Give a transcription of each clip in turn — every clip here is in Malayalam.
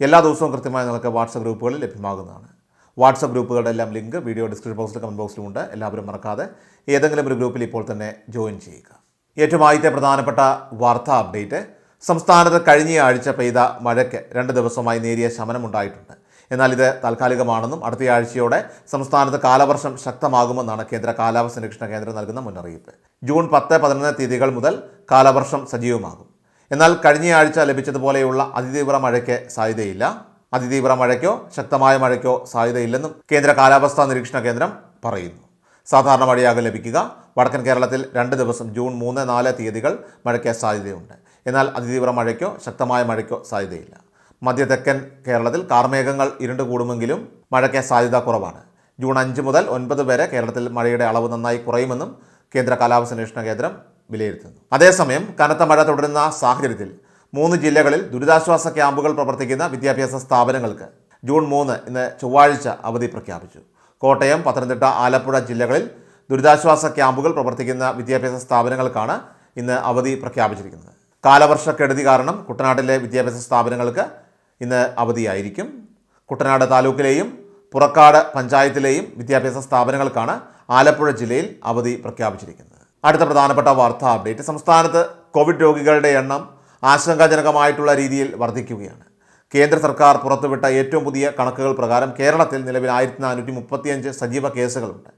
എല്ലാ ദിവസവും കൃത്യമായി നിങ്ങൾക്ക് വാട്സപ്പ് ഗ്രൂപ്പുകളിൽ ലഭ്യമാകുന്നതാണ്. വാട്സപ്പ് ഗ്രൂപ്പുകളുടെ എല്ലാം ലിങ്ക് വീഡിയോ ഡിസ്ക്രിപ്ഷൻ ബോക്സിലും കമന്റ് ബോക്സിലും ഉണ്ട്. എല്ലാവരും മറക്കാതെ ഏതെങ്കിലും ഒരു ഗ്രൂപ്പിൽ ഇപ്പോൾ തന്നെ ജോയിൻ ചെയ്യുക. ഏറ്റവും ആദ്യത്തെ പ്രധാനപ്പെട്ട വാർത്താ അപ്ഡേറ്റ്. സംസ്ഥാനത്ത് കഴിഞ്ഞ ആഴ്ച പെയ്ത മഴയ്ക്ക് രണ്ട് ദിവസമായി നേരിയ ശമനമുണ്ടായിട്ടുണ്ട്. എന്നാൽ ഇത് താൽക്കാലികമാണെന്നും അടുത്ത ആഴ്ചയോടെ സംസ്ഥാനത്ത് കാലവർഷം ശക്തമാകുമെന്നാണ് കേന്ദ്ര കാലാവസ്ഥ നിരീക്ഷണ കേന്ദ്രം നൽകുന്ന മുന്നറിയിപ്പ്. ജൂൺ പത്ത് പതിനൊന്ന് തീയതികൾ മുതൽ കാലവർഷം സജീവമാകും. എന്നാൽ കഴിഞ്ഞ ആഴ്ച ലഭിച്ചതുപോലെയുള്ള അതിതീവ്ര മഴയ്ക്ക് സാധ്യതയില്ല. അതിതീവ്ര മഴയ്ക്കോ ശക്തമായ മഴയ്ക്കോ സാധ്യതയില്ലെന്നും കേന്ദ്ര കാലാവസ്ഥാ നിരീക്ഷണ കേന്ദ്രം പറയുന്നു. സാധാരണ മഴയാകും ലഭിക്കുക. വടക്കൻ കേരളത്തിൽ രണ്ട് ദിവസം ജൂൺ മൂന്ന് നാല് തീയതികൾ മഴയ്ക്ക് സാധ്യതയുണ്ട്. എന്നാൽ അതിതീവ്ര മഴയ്ക്കോ ശക്തമായ മഴയ്ക്കോ സാധ്യതയില്ല. മധ്യ തെക്കൻ കേരളത്തിൽ കാർമേഘങ്ങൾ ഇരുണ്ട് കൂടുമെങ്കിലും മഴയ്ക്ക് സാധ്യത കുറവാണ്. ജൂൺ അഞ്ച് മുതൽ ഒൻപത് വരെ കേരളത്തിൽ മഴയുടെ അളവ് നന്നായി കുറയുമെന്നും കേന്ദ്ര കാലാവസ്ഥ നിരീക്ഷണ കേന്ദ്രം വിലയിരുത്തുന്നു. അതേസമയം കനത്ത മഴ തുടരുന്ന സാഹചര്യത്തിൽ മൂന്ന് ജില്ലകളിൽ ദുരിതാശ്വാസ ക്യാമ്പുകൾ പ്രവർത്തിക്കുന്ന വിദ്യാഭ്യാസ സ്ഥാപനങ്ങൾക്ക് ജൂൺ മൂന്ന് ഇന്ന് ചൊവ്വാഴ്ച അവധി പ്രഖ്യാപിച്ചു. കോട്ടയം പത്തനംതിട്ട ആലപ്പുഴ ജില്ലകളിൽ ദുരിതാശ്വാസ ക്യാമ്പുകൾ പ്രവർത്തിക്കുന്ന വിദ്യാഭ്യാസ സ്ഥാപനങ്ങൾക്കാണ് ഇന്ന് അവധി പ്രഖ്യാപിച്ചിരിക്കുന്നത്. കാലവർഷക്കെടുതി കാരണം കുട്ടനാട്ടിലെ വിദ്യാഭ്യാസ സ്ഥാപനങ്ങൾക്ക് ഇന്ന് അവധിയായിരിക്കും. കുട്ടനാട് താലൂക്കിലെയും പുറക്കാട് പഞ്ചായത്തിലെയും വിദ്യാഭ്യാസ സ്ഥാപനങ്ങൾക്കാണ് ആലപ്പുഴ ജില്ലയിൽ അവധി പ്രഖ്യാപിച്ചിരിക്കുന്നത്. അടുത്ത പ്രധാനപ്പെട്ട വാർത്താ അപ്ഡേറ്റ്. സംസ്ഥാനത്ത് കോവിഡ് രോഗികളുടെ എണ്ണം ആശങ്കാജനകമായിട്ടുള്ള രീതിയിൽ വർദ്ധിക്കുകയാണ്. കേന്ദ്ര സർക്കാർ പുറത്തുവിട്ട ഏറ്റവും പുതിയ കണക്കുകൾ പ്രകാരം കേരളത്തിൽ നിലവിൽ ആയിരത്തി നാനൂറ്റി മുപ്പത്തിയഞ്ച് സജീവ കേസുകളുണ്ട്.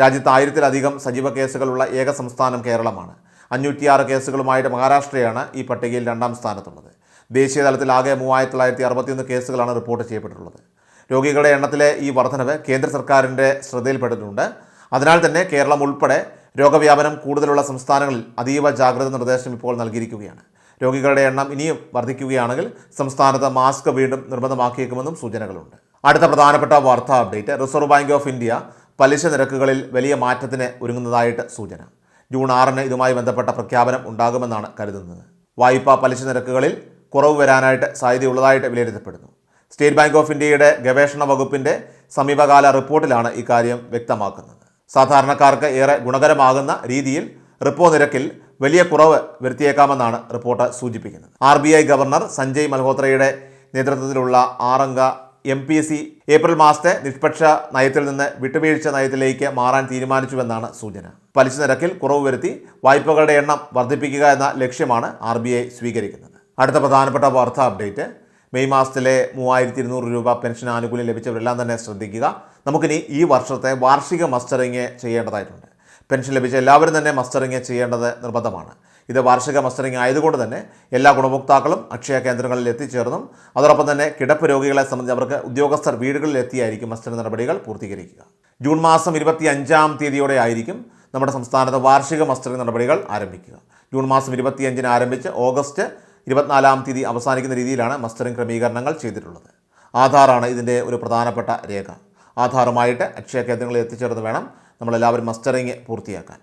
രാജ്യത്ത് ആയിരത്തിലധികം സജീവ കേസുകളുള്ള ഏക സംസ്ഥാനം കേരളമാണ്. അഞ്ഞൂറ്റിയാറ് കേസുകളുമായിട്ട് മഹാരാഷ്ട്രയാണ് ഈ പട്ടികയിൽ രണ്ടാം സ്ഥാനത്തുള്ളത്. ദേശീയ തലത്തിൽ ആകെ മൂവായിരത്തി തൊള്ളായിരത്തി അറുപത്തിയൊന്ന് കേസുകളാണ് റിപ്പോർട്ട് ചെയ്യപ്പെട്ടിട്ടുള്ളത്. രോഗികളുടെ എണ്ണത്തിലെ ഈ വർധനവ് കേന്ദ്ര സർക്കാരിന്റെ ശ്രദ്ധയിൽപ്പെട്ടിട്ടുണ്ട്. അതിനാൽ തന്നെ കേരളം ഉൾപ്പെടെ രോഗവ്യാപനം കൂടുതലുള്ള സംസ്ഥാനങ്ങളിൽ അതീവ ജാഗ്രത നിർദ്ദേശം ഇപ്പോൾ നൽകിയിരിക്കുകയാണ്. രോഗികളുടെ എണ്ണം ഇനിയും വർദ്ധിക്കുകയാണെങ്കിൽ സംസ്ഥാനത്ത് മാസ്ക് വീണ്ടും നിർബന്ധമാക്കിയേക്കുമെന്നും സൂചനകളുണ്ട്. അടുത്ത പ്രധാനപ്പെട്ട വാർത്താ update reserve bank of India പലിശ നിരക്കുകളിൽ വലിയ മാറ്റത്തിന് ഒരുങ്ങുന്നതായിട്ട് സൂചന. ജൂൺ ആറിന് ഇതുമായി ബന്ധപ്പെട്ട പ്രഖ്യാപനം ഉണ്ടാകുമെന്നാണ് കരുതുന്നത്. വായ്പാ പലിശ നിരക്കുകളിൽ കുറവ് വരാനായിട്ട് സാധ്യതയുള്ളതായിട്ട് വിലയിരുത്തപ്പെടുന്നു. സ്റ്റേറ്റ് ബാങ്ക് ഓഫ് ഇന്ത്യയുടെ ഗവേഷണ വകുപ്പിന്റെ സമീപകാല റിപ്പോർട്ടിലാണ് ഇക്കാര്യം വ്യക്തമാക്കുന്നത്. സാധാരണക്കാർക്ക് ഏറെ ഗുണകരമാകുന്ന രീതിയിൽ റിപ്പോ നിരക്കിൽ വലിയ കുറവ് വരുത്തിയേക്കാമെന്നാണ് റിപ്പോർട്ട് സൂചിപ്പിക്കുന്നത്. R B I governor Sanjay മൽഹോത്രയുടെ നേതൃത്വത്തിലുള്ള ആറംഗ എം പി സി ഏപ്രിൽ മാസത്തെ നിഷ്പക്ഷ നയത്തിൽ നിന്ന് വിട്ടുവീഴ്ച നയത്തിലേക്ക് മാറാൻ തീരുമാനിച്ചുവെന്നാണ് സൂചന. പലിശ നിരക്കിൽ കുറവ് വരുത്തി വായ്പകളുടെ എണ്ണം വർദ്ധിപ്പിക്കുക എന്ന ലക്ഷ്യമാണ് ആർ സ്വീകരിക്കുന്നത്. അടുത്ത പ്രധാനപ്പെട്ട വാർത്താ അപ്ഡേറ്റ്. മെയ് മാസത്തിലെ മൂവായിരത്തി ഇരുന്നൂറ് രൂപ പെൻഷൻ ആനുകൂല്യം ലഭിച്ചവരെല്ലാം തന്നെ ശ്രദ്ധിക്കുക. നമുക്കിനി ഈ വർഷത്തെ വാർഷിക മസ്റ്ററിങ് ചെയ്യേണ്ടതായിട്ടുണ്ട്. പെൻഷൻ ലഭിച്ച എല്ലാവരും തന്നെ മസ്റ്ററിങ് ചെയ്യേണ്ടത് നിർബന്ധമാണ്. ഇത് വാർഷിക മസ്റ്ററിങ് ആയതുകൊണ്ട് തന്നെ എല്ലാ ഗുണഭോക്താക്കളും അക്ഷയ കേന്ദ്രങ്ങളിൽ എത്തിച്ചേർന്നും അതോടൊപ്പം തന്നെ കിടപ്പ് രോഗികളെ സംബന്ധിച്ച് അവർക്ക് ഉദ്യോഗസ്ഥർ വീടുകളിൽ എത്തിയായിരിക്കും മസ്റ്ററിംഗ് നടപടികൾ പൂർത്തീകരിക്കുക. ജൂൺ മാസം ഇരുപത്തി അഞ്ചാം തീയതിയോടെ ആയിരിക്കും നമ്മുടെ സംസ്ഥാനത്ത് വാർഷിക മസ്റ്ററിംഗ് നടപടികൾ ആരംഭിക്കുക. ജൂൺ മാസം ഇരുപത്തിയഞ്ചിന് ആരംഭിച്ച് ഓഗസ്റ്റ് ഇരുപത്തിനാലാം തീയതി അവസാനിക്കുന്ന രീതിയിലാണ് മസ്റ്ററിംഗ് ക്രമീകരണങ്ങൾ ചെയ്തിട്ടുള്ളത്. ആധാറാണ് ഇതിന്റെ ഒരു പ്രധാനപ്പെട്ട രേഖ. ആധാറുമായിട്ട് അക്ഷയ കേന്ദ്രങ്ങളിൽ എത്തിച്ചേർന്ന് വേണം നമ്മളെല്ലാവരും മസ്റ്ററിങ് പൂർത്തിയാക്കാൻ.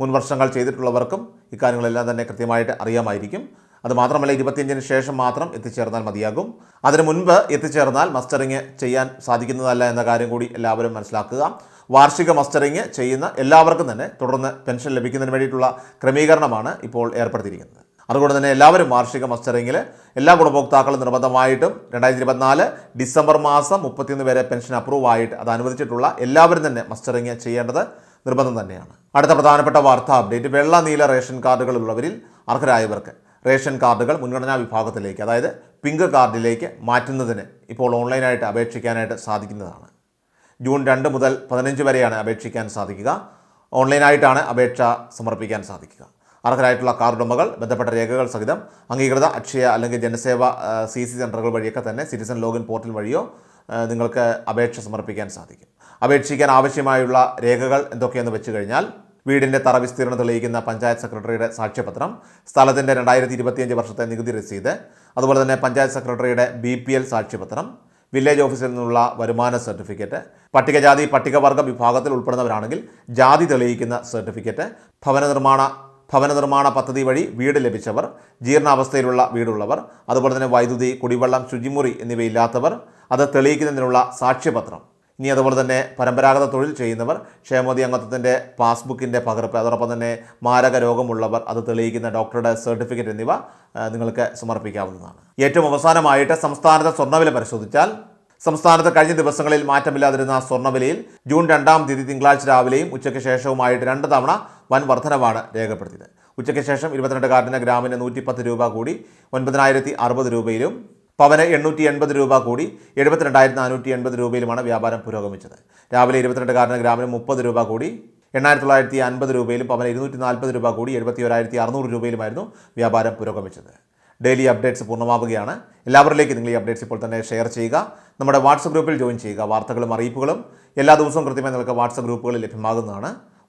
മുൻ വർഷങ്ങൾ ചെയ്തിട്ടുള്ളവർക്കും ഇക്കാര്യങ്ങളെല്ലാം തന്നെ കൃത്യമായിട്ട് അറിയാമായിരിക്കും. അതുമാത്രമല്ല ഇരുപത്തിയഞ്ചിന് ശേഷം മാത്രം എത്തിച്ചേർന്നാൽ മതിയാകും. അതിനു മുൻപ് എത്തിച്ചേർന്നാൽ മസ്റ്ററിങ് ചെയ്യാൻ സാധിക്കുന്നതല്ല എന്ന കാര്യം കൂടി എല്ലാവരും മനസ്സിലാക്കുക. വാർഷിക മസ്റ്ററിങ് ചെയ്യുന്ന എല്ലാവർക്കും തന്നെ തുടർന്ന് പെൻഷൻ ലഭിക്കുന്നതിന് വേണ്ടിയിട്ടുള്ള ക്രമീകരണമാണ് ഇപ്പോൾ ഏർപ്പെടുത്തിയിരിക്കുന്നത്. അതുകൊണ്ട് തന്നെ എല്ലാവരും വാർഷിക മസ്റ്ററിങ്ങിൽ എല്ലാ ഗുണഭോക്താക്കളും നിർബന്ധമായിട്ടും രണ്ടായിരത്തി ഇരുപത്തിനാല് ഡിസംബർ മാസം മുപ്പത്തിയൊന്ന് വരെ പെൻഷൻ അപ്രൂവ് ആയിട്ട് അത് അനുവദിച്ചിട്ടുള്ള എല്ലാവരും തന്നെ മസ്റ്ററിങ് ചെയ്യേണ്ടത് നിർബന്ധം തന്നെയാണ്. അടുത്ത പ്രധാനപ്പെട്ട വാർത്താ അപ്ഡേറ്റ് വെള്ള നീല റേഷൻ കാർഡുകളുള്ളവരിൽ അർഹരായവർക്ക് റേഷൻ കാർഡുകൾ മുൻഗണനാ വിഭാഗത്തിലേക്ക് അതായത് പിങ്ക് കാർഡിലേക്ക് മാറ്റുന്നതിന് ഇപ്പോൾ ഓൺലൈനായിട്ട് അപേക്ഷിക്കാനായിട്ട് സാധിക്കുന്നതാണ്. ജൂൺ രണ്ട് മുതൽ പതിനഞ്ച് വരെയാണ് അപേക്ഷിക്കാൻ സാധിക്കുക. ഓൺലൈനായിട്ടാണ് അപേക്ഷ സമർപ്പിക്കാൻ സാധിക്കുക. അർഹരായിട്ടുള്ള കാർഡ് ഉടമകൾ ബന്ധപ്പെട്ട രേഖകൾ സഹിതം അംഗീകൃത അക്ഷയ അല്ലെങ്കിൽ ജനസേവ സി സി സെന്ററുകൾ വഴിയൊക്കെ തന്നെ സിറ്റിസൺ ലോഗിൻ പോർട്ടൽ വഴിയോ നിങ്ങൾക്ക് അപേക്ഷ സമർപ്പിക്കാൻ സാധിക്കും. അപേക്ഷിക്കാൻ ആവശ്യമായുള്ള രേഖകൾ എന്തൊക്കെയെന്ന് വെച്ച് കഴിഞ്ഞാൽ വീടിന്റെ തറ വിസ്തീർണം തെളിയിക്കുന്ന പഞ്ചായത്ത് സെക്രട്ടറിയുടെ സാക്ഷ്യപത്രം സ്ഥലത്തിന്റെ രണ്ടായിരത്തി ഇരുപത്തിയഞ്ച് വർഷത്തെ നികുതി രസീത് അതുപോലെ തന്നെ പഞ്ചായത്ത് സെക്രട്ടറിയുടെ ബി പി എൽ സാക്ഷ്യപത്രം വില്ലേജ് ഓഫീസിൽ നിന്നുള്ള വരുമാന സർട്ടിഫിക്കറ്റ് പട്ടികജാതി പട്ടികവർഗ വിഭാഗത്തിൽ ഉൾപ്പെടുന്നവരാണെങ്കിൽ ജാതി തെളിയിക്കുന്ന സർട്ടിഫിക്കറ്റ് ഭവന നിർമ്മാണ ഭവന നിർമ്മാണ പദ്ധതി വഴി വീട് ലഭിച്ചവർ ജീർണാവസ്ഥയിലുള്ള വീടുള്ളവർ അതുപോലെ തന്നെ വൈദ്യുതി കുടിവെള്ളം ശുചിമുറി എന്നിവയില്ലാത്തവർ അത് തെളിയിക്കുന്നതിനുള്ള സാക്ഷ്യപത്രം. ഇനി അതുപോലെ തന്നെ പരമ്പരാഗത തൊഴിൽ ചെയ്യുന്നവർ ക്ഷേമോദി അംഗത്വത്തിന്റെ പാസ്ബുക്കിന്റെ പകർപ്പ് അതോടൊപ്പം തന്നെ മാരക രോഗമുള്ളവർ അത് തെളിയിക്കുന്ന ഡോക്ടറുടെ സർട്ടിഫിക്കറ്റ് എന്നിവ നിങ്ങൾക്ക് സമർപ്പിക്കാവുന്നതാണ്. ഏറ്റവും അവസാനമായിട്ട് സംസ്ഥാനത്തെ സ്വർണവില പരിശോധിച്ചാൽ സംസ്ഥാനത്ത് കഴിഞ്ഞ ദിവസങ്ങളിൽ മാറ്റമില്ലാതിരുന്ന സ്വർണവിലയിൽ ജൂൺ രണ്ടാം തീയതി തിങ്കളാഴ്ച രാവിലെയും ഉച്ചയ്ക്ക് ശേഷവുമായിട്ട് രണ്ട് തവണ വൻ വർധനവാണ് രേഖപ്പെടുത്തിയത്. ഉച്ചയ്ക്ക് ശേഷം ഇരുപത്തിരണ്ട് കാർഡിന് ഗ്രാമിന് നൂറ്റിപ്പത്ത് രൂപ കൂടി ഒൻപതിനായിരത്തി അറുപത് രൂപയിലും പവന് എണ്ണൂറ്റി എൺപത് രൂപ കൂടി എഴുപത്തിരണ്ടായിരത്തി നാനൂറ്റി എൺപത് രൂപയിലുമാണ് വ്യാപാരം പുരോഗമിച്ചത്. രാവിലെ ഇരുപത്തിരണ്ട് കാർഡിന് ഗ്രാമിന് മുപ്പത് രൂപ കൂടി എണ്ണായിരത്തി തൊള്ളായിരത്തി അൻപത് രൂപയിലും പവന് ഇരുന്നൂറ്റി നാൽപ്പത് രൂപ കൂടി എഴുപത്തി ഒരായിരത്തി അറുന്നൂറ് രൂപയിലുമായിരുന്നു വ്യാപാരം പുരോഗമിച്ചത്. ഡെയിലി അപ്ഡേറ്റ്സ് പൂർണമാവുകയാണ്. എല്ലാവരിലേക്കും നിങ്ങൾ ഈ അപ്ഡേറ്റ്സ് ഇപ്പോൾ തന്നെ ഷെയർ ചെയ്യുക. നമ്മുടെ വാട്സപ്പ് ഗ്രൂപ്പിൽ ജോയിൻ ചെയ്യുക. വാർത്തകളും അറിയിപ്പുകളും എല്ലാ ദിവസവും കൃത്യമായി നിങ്ങൾക്ക് വാട്സപ്പ് ഗ്രൂപ്പുകളിൽ ലഭ്യമാകുന്നതാണ്.